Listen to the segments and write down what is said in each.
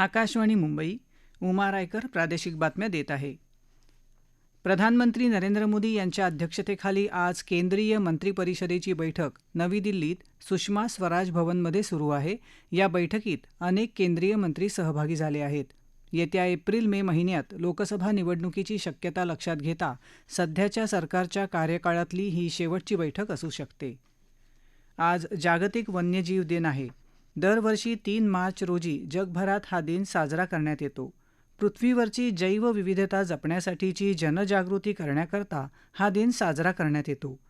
आकाशवाणी मुंबई उमा रायकर प्रादेशिक बातम्या देत आहे. प्रधानमंत्री नरेंद्र मोदी यांच्या अध्यक्षतेखाली आज केंद्रीय मंत्रिपरिषदेची बैठक नवी दिल्लीत सुषमा स्वराज भवनमध्ये सुरू आहे. या बैठकीत अनेक केंद्रीय मंत्री सहभागी झाले आहेत. येत्या एप्रिल मे महिन्यात लोकसभा निवडणुकीची शक्यता लक्षात घेता सध्याच्या सरकारच्या कार्यकाळातली ही शेवटची बैठक असू शकते. आज जागतिक वन्यजीव दिन आहे. दरवर्षी तीन मार्च रोजी जगभरात हा दिन साजरा करण्यात येतो. पृथ्वीवरची जैवविविधता जपण्यासाठीची जनजागृती करण्याकरता हा दिन साजरा करण्यात येतो.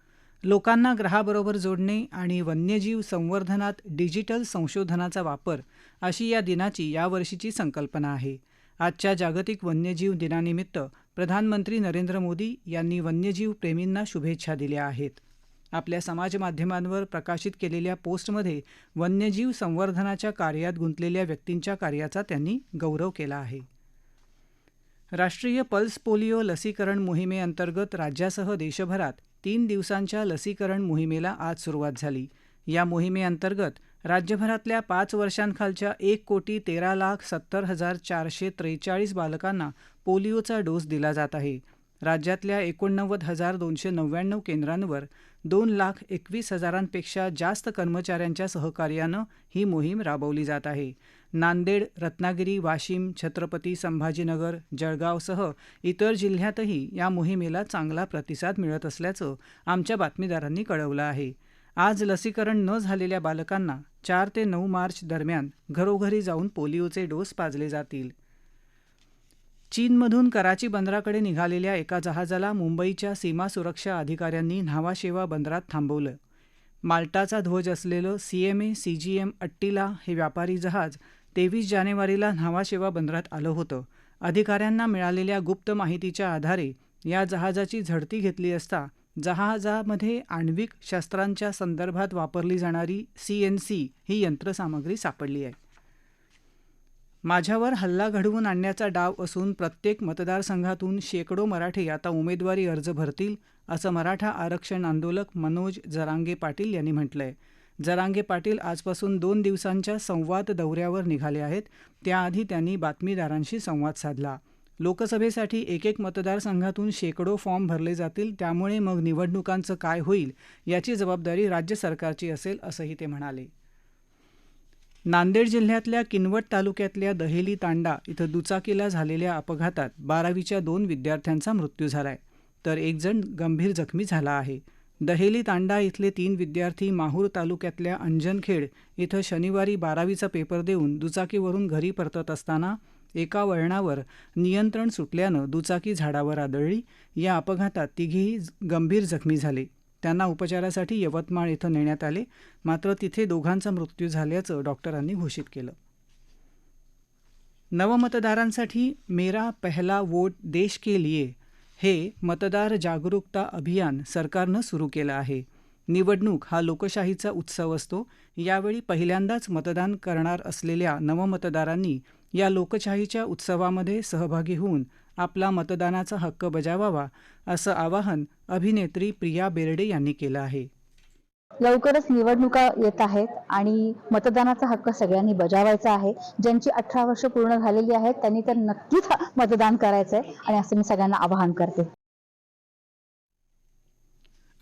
लोकांना ग्रहाबरोबर जोडणे आणि वन्यजीव संवर्धनात डिजिटल संशोधनाचा वापर अशी या दिनाची यावर्षीची संकल्पना आहे. आजच्या जागतिक वन्यजीव दिनानिमित्त प्रधानमंत्री नरेंद्र मोदी यांनी वन्यजीव प्रेमींना शुभेच्छा दिल्या आहेत. आपल्या समाजमाध्यमांवर प्रकाशित केलेल्या पोस्टमध्ये वन्यजीव संवर्धनाच्या कार्यात गुंतलेल्या व्यक्तींच्या कार्याचा त्यांनी गौरव केला आहे. राष्ट्रीय पल्स पोलिओ लसीकरण मोहिमेअंतर्गत राज्यासह देशभरात तीन दिवसांच्या लसीकरण मोहिमेला आज सुरुवात झाली. या मोहिमेअंतर्गत राज्यभरातल्या पाच वर्षांखालच्या एक कोटी तेरा लाख सत्तर हजार चारशे त्रेचाळीस बालकांना पोलिओचा डोस दिला जात आहे. राज्यातल्या एकोणनव्वद हजार दोनशे नव्याण्णव केंद्रांवर दोन लाख एकवीस हजारांपेक्षा जास्त कर्मचाऱ्यांच्या सहकार्यानं ही मोहीम राबवली जात आहे. नांदेड रत्नागिरी वाशिम छत्रपती संभाजीनगर जळगावसह इतर जिल्ह्यातही या मोहिमेला चांगला प्रतिसाद मिळत असल्याचं आमच्या बातमीदारांनी कळवलं आहे. आज लसीकरण न झालेल्या बालकांना चार ते नऊ मार्च दरम्यान घरोघरी जाऊन पोलिओचे डोस पाजले जातील. चीनमधून कराची बंदराकडे निघालेल्या एका जहाजाला मुंबईच्या सीमा सुरक्षा अधिकाऱ्यांनी न्हावाशेवा बंदरात थांबवलं. माल्टाचा ध्वज असलेलं सीएमए सीजीएम अट्टीला हे व्यापारी जहाज तेवीस जानेवारीला न्हावाशेवा बंदरात आलं होतं. अधिकाऱ्यांना मिळालेल्या गुप्त माहितीच्या आधारे या जहाजाची झडती घेतली असता जहाजामध्ये आण्विक शस्त्रांच्या संदर्भात वापरली जाणारी सीएनसी ही यंत्रसामग्री सापडली आहे. माझ्यावर हल्ला घडवून आणण्याचा डाव असून प्रत्येक मतदारसंघातून शेकडो मराठे आता उमेदवारी अर्ज भरतील असं मराठा आरक्षण आंदोलक मनोज जरांगे पाटील यांनी म्हटलंय. जरांगे पाटील आजपासून दोन दिवसांच्या संवाद दौऱ्यावर निघाले आहेत. त्याआधी त्यांनी बातमीदारांशी संवाद साधला. लोकसभेसाठी एक एक मतदारसंघातून शेकडो फॉर्म भरले जातील त्यामुळे मग निवडणुकांचं काय होईल याची जबाबदारी राज्य सरकारची असेल असंही ते म्हणाले. नांदेड जिल्ह्यातल्या किनवट तालुक्यातल्या दहेली तांडा इथं दुचाकीला झालेल्या अपघातात बारावीच्या दोन विद्यार्थ्यांचा मृत्यू झालाय. तर एक जण गंभीर जखमी झाला आहे. दहेली तांडा इथले तीन विद्यार्थी माहूर तालुक्यातल्या अंजनखेड इथं शनिवारी बारावीचा पेपर देऊन दुचाकीवरून घरी परतत असताना एका वळणावर नियंत्रण सुटल्यानं दुचाकी झाडावर आदळली. या अपघातात तिघेही गंभीर जखमी झाले. त्यांना उपचारासाठी यवतमाळ इथं नेण्यात आले. मात्र तिथे दोघांचा मृत्यू झाल्याचं डॉक्टरांनी घोषित केलं. नवमतदारांसाठी मेरा पहला वोट देश के लिए हे मतदार जागरूकता अभियान सरकारनं सुरू केलं आहे. निवडणूक हा लोकशाहीचा उत्सव असतो. यावेळी पहिल्यांदाच मतदान करणार असलेल्या नवमतदारांनी या लोकशाहीच्या उत्सवामध्ये सहभागी होऊन आपला मतदानाचा हक्क बजावावा असं आवाहन अभिनेत्री प्रिया बेर्डे यांनी केलं आहे. लवकरच निवडणुका येत आहेत आणि मतदानाचा हक्क सगळ्यांनी बजावायचा आहे. ज्यांची अठरा वर्ष पूर्ण झालेली आहेत त्यांनी तर नक्कीच मतदान करायचं आहे आणि असं मी सगळ्यांना आवाहन करते.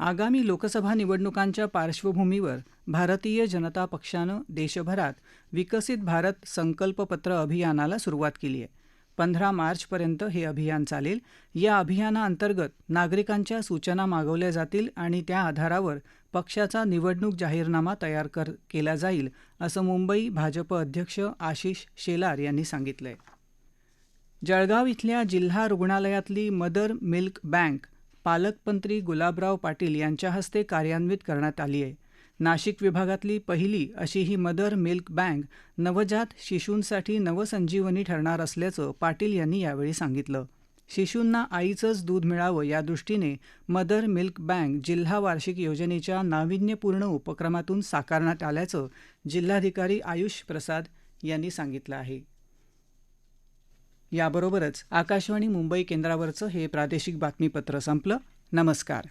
आगामी लोकसभा निवडणुकांच्या पार्श्वभूमीवर भारतीय जनता पक्षानं देशभरात विकसित भारत संकल्पपत्र अभियानाला सुरुवात केली आहे. पंधरा मार्चपर्यंत हे अभियान चालेल. या अभियानाअंतर्गत नागरिकांच्या सूचना मागवल्या जातील आणि त्या आधारावर पक्षाचा निवडणूक जाहीरनामा तयार कर केला जाईल असं मुंबई भाजप अध्यक्ष आशिष शेलार यांनी सांगितलंय. जळगाव इथल्या जिल्हा रुग्णालयातली मदर मिल्क बँक पालकमंत्री गुलाबराव पाटील यांच्या हस्ते कार्यान्वित करण्यात आली आहे नाशिक विभागातली पहिली अशी ही मदर मिल्क बँक नवजात शिशूंसाठी नवसंजीवनी ठरणार असल्याचं पाटील यांनी यावेळी सांगितलं. शिशूंना आईचंच दूध मिळावं या दृष्टीने मदर मिल्क बँक जिल्हा वार्षिक योजनेच्या नाविन्यपूर्ण उपक्रमातून साकारण्यात आल्याचं जिल्हाधिकारी आयुष प्रसाद यांनी सांगितलं आहे. याबरोबरच आकाशवाणी मुंबई केंद्रावरचं हे प्रादेशिक बातमीपत्र संपलं. नमस्कार.